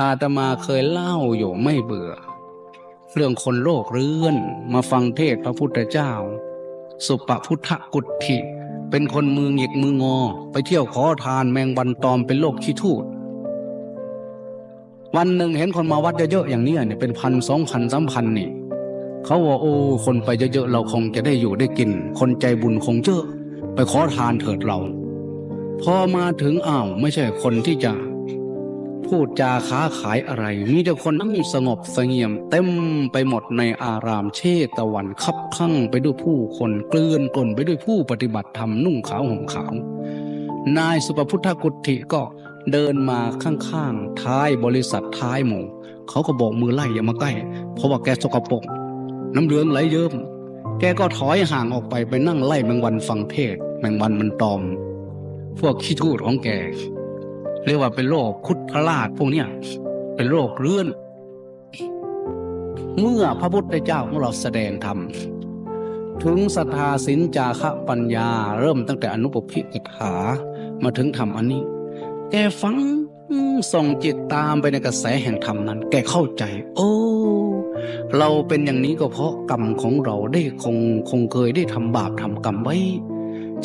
อาตมาเคยเล่าอยู่ไม่เบื่อ เรื่องคนโลกเรื้อนมาฟังเทศพระพุทธเจ้า สุปพุทธกุฏิเป็นคนมือหงิกมืองอ ไปเที่ยวขอทานแมงวันตอมเป็นโรคขี้ทูดวันหนึ่งเห็นคนมาวัดเยอะๆอย่างนี้เนี่ยเป็นพันสองพันสามพันนี่เขาว่าโอ้คนไปเยอะๆเราคงจะได้อยู่ได้กิน คนใจบุญคงเยอะ ไปขอทานเถิดเรา พอมาถึงอ้าวไม่ใช่คนที่จะ พูดจาค้าขายอะไร มีแต่คนนั่งสงบเสงี่ยม เต็มไปหมดในอารามเชตะวันคับข้างไปด้วยผู้คนเกลื่อนกลนไปด้วยผู้ปฏิบัติธรรมนุ่งขาวห่มขาว นายสุปพุทธกุฏิก็เดินมาข้างๆ ท้ายบริษัทท้ายหมู่ เขาก็บอกมือไล่อย่ามาใกล้ เพราะว่าแกสกปรกน้ำเหลืองไหลเยิ้มแกก็ถอยห่างออกไปไปนั่งไล่แมงวันฟังเทศแมงวันมันตอม พวกขี้ทูดของแก เรียกว่าเป็นโรคคุดพลาดพวกเนี้ยเป็นโรคเรื้อน เมื่อพระพุทธเจ้าของเราแสดงธรรมถึงศรัทธาสินจาคะปัญญา เริ่มตั้งแต่อนุปพิกถามาถึงธรรมอันนี้ แกฟังส่งจิตตามไปในกระแสแห่งธรรมนั้น แกเข้าใจ โอ้เราเป็นอย่างนี้ก็เพราะกรรมของเราได้คงคงเคยได้ทำบาปทำกรรมไว้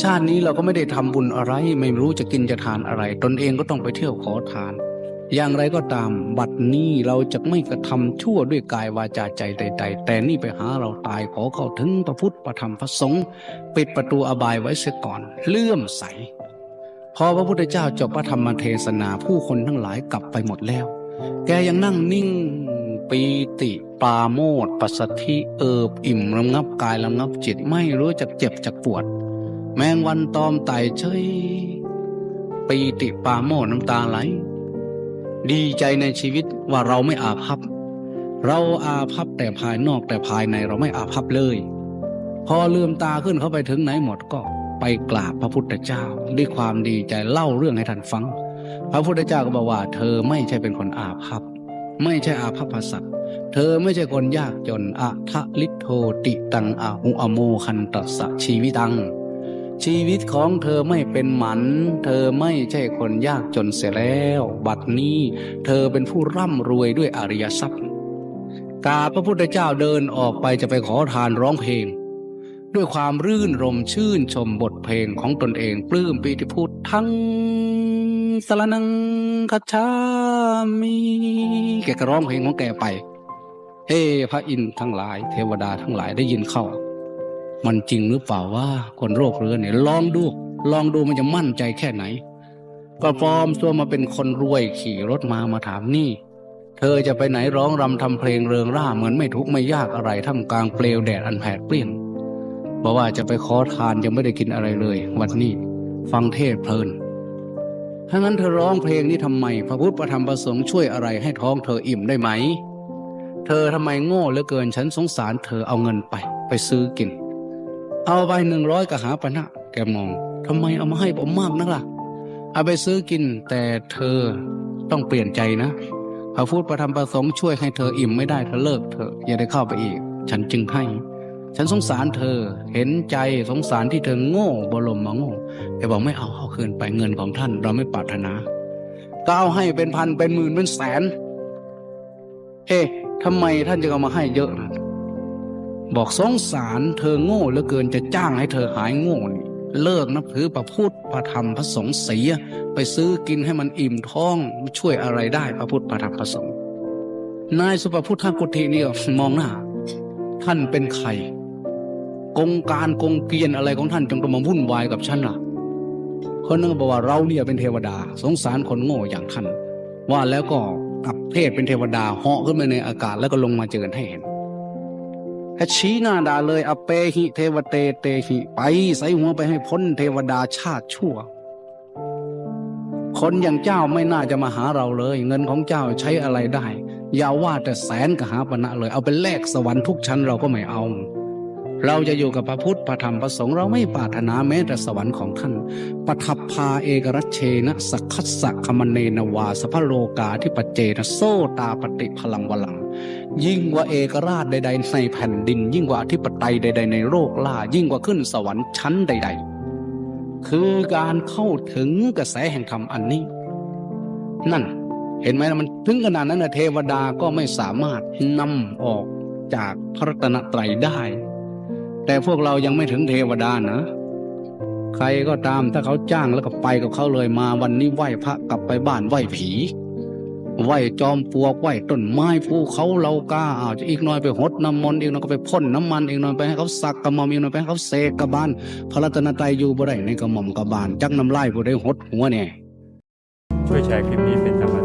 ชาตินี้เราก็ไม่ได้ทำบุญอะไร ไม่รู้จะกินจะทานอะไร ตนเองก็ต้องไปเที่ยวขอทาน อย่างไรก็ตามบัดนี้เราจะไม่กระทำชั่วด้วยกายวาจาใจใดๆแต่นี่ไปหาเราตายขอเข้าถึงพระพุทธพระธรรมพระสงฆ์ปิดประตูอบายไว้เสียก่อน เลื่อมใสพอพระพุทธเจ้าจบพระธรรมเทศนาผู้คนทั้งหลายกลับไปหมดแล้ว แกยังนั่งนิ่งปีติปาโมทปัสสธิเอิบอิ่มระงับกายระงับจิตไม่รู้จักเจ็บจักปวด แมงวันตอมไต่เฉยปีติปาโมน้ำตาไหล ดีใจในชีวิตว่าเราไม่อาภัพ เราอาภัพแต่ภายนอกแต่ภายในเราไม่อาภัพเลย พอลืมตาขึ้นเข้าไปถึงไหนหมดก็ไปกราบพระพุทธเจ้า ด้วยความดีใจเล่าเรื่องให้ท่านฟัง พระพุทธเจ้าก็บอกว่า เธอไม่ใช่เป็นคนอาภัพ ไม่ใช่อาภัพสัตว์เธอไม่ใช่คนยากจนอะทะลิโทติตังอาหุอโมคันตสะชีวิตัง ชีวิตของเธอไม่เป็นหมัน เธอไม่ใช่คนยากจนเสียแล้ว บัดนี้เธอเป็นผู้ร่ำรวยด้วยอริยทรัพย์ กาพระพุทธเจ้าเดินออกไปจะไปขอทานร้องเพลง ด้วยความรื่นรมชื่นชมบทเพลงของตนเอง ปลื้มปีติพูดทั้งสรนังคัจฉามิแกก็ร้องเพลงของแกไป เฮ้พระอินทร์ทั้งหลาย เทวดาทั้งหลายได้ยินเข้า มันจริงหรือเปล่าว่าคนโรคเรื้อนเนี่ยลองดู ลองดูมันจะมั่นใจแค่ไหน ก็ปลอมตัวมาเป็นคนรวยขี่รถมามาถามนี่ เธอจะไปไหนร้องรำทำเพลงเริงร่าเหมือนไม่ทุกข์ไม่ยากอะไรท่ามกลางเปลวแดดอันแผดเปรี้ยงบอกว่าจะไปขอทานยังไม่ได้กินอะไรเลย วันนี้ฟังเทศเพลินถ้างั้นเธอร้องเพลงนี้ทำไม พระพุทธพระธรรมพระสงฆ์ช่วยอะไรให้ท้องเธออิ่มได้ไหม เธอทำไมโง่เหลือเกินฉันสงสารเธอเอาเงินไป ไปซื้อกิน เอาไปหนึ่งร้อยกหาปณะแกมองทำไมเอามาให้ผมมากนักล่ะ เอาไปซื้อกินแต่เธอต้องเปลี่ยนใจนะพระพุทธพระธรรมพระสงฆ์ช่วยให้เธออิ่มไม่ได้เธอเลิกเถออย่าได้เข้าไปอีก ฉันจึงให้ ฉันสงสารเธอเห็นใจสงสารที่เธอโง่บรมมาโง่แกบอกไม่เอาเอาคืนไปเงินของท่าน เราไม่ปรารถนาก็เอาให้เป็นพันเป็นหมื่นเป็นแสน เอ๊ะทำไมท่านจึงเอามาให้เยอะนะ บอกสงสารเธอโง่เหลือเกินจะจ้างให้เธอหายโง่นี่เลิกนับถือพระพุทธพระธรรมพระสงฆ์เสียไปซื้อกินให้มันอิ่มท้องช่วยอะไรได้พระพุทธพระธรรมพระสงฆ์นายสุภพุทธกุฏินี่มองหน้า ท่านเป็นใครกงการกงเกียนอะไรของท่านจงต้องมาวุ่นวายกับฉันล่ะคนนึงก็บอกว่าเราเนี่ยเป็นเทวดา สงสารคนโง่อย่างท่าน ว่าแล้วก็กลับเทศเป็นเทวดาเหาะขึ้นไปในอากาศแล้วก็ลงมาเจอกันให้เห็น ถ้ชี้หน้าด่าเลยอเปหิเทวเตเตหิไปใส่หัวไปให้พ้นเทวดาชาติชั่ว คนอย่างเจ้าไม่น่าจะมาหาเราเลย เงินของเจ้าใช้อะไรได้ อย่าว่าแต่แสนกหาปณะเลย เอาไปแลกสวรรค์ทุกชั้นเราก็ไม่เอา เราจะอยู่กับพระพุทธพระธรรมพระสงฆ์เราไม่ปรารถนาแม้แต่สวรรค์ของท่านปทัพพาเอกรัชเชนะสักคัสสะคมเนนวาสพโลกาที่ปเจนะโซตาปฏิพลังวลัง ยิ่งกว่าเอกราชใด ๆ ในแผ่นดิน ยิ่งกว่าอธิปไตยใด ๆ ในโลกล่า ยิ่งกว่าขึ้นสวรรค์ชั้นใด ๆ คือการเข้าถึงกระแสแห่งธรรมอันนี้ นั่น เห็นไหมมันถึงขนาดนั้นนะเทวดาก็ไม่สามารถนำออกจากพระตนตรัยได้ แต่พวกเรายังไม่ถึงเทวดานะใครก็ตามถ้าเขาจ้างแล้วก็ไปกับเขาเลยมาวันนี้ไหว้พระกลับไปบ้านไหว้ผี ไหวจอมปลวกไหวต้นไม้ภูเขาเรากาอ้าวจะอีกหน่อยไปหดน้ำมนต์อีกหน่อยก็ไปพ่นน้ำมันอีกหน่อยไปให้เขาสักกระหม่อมอีกหน่อยไปให้เขาเสกกระบาลพระรัตนตรัยอยู่บ่ได้ในกระหม่อมกระบาลจักน้ำลายบ่ได้หดหัวเนี่ยช่วยแชร์คลิปนี้เป็นกำ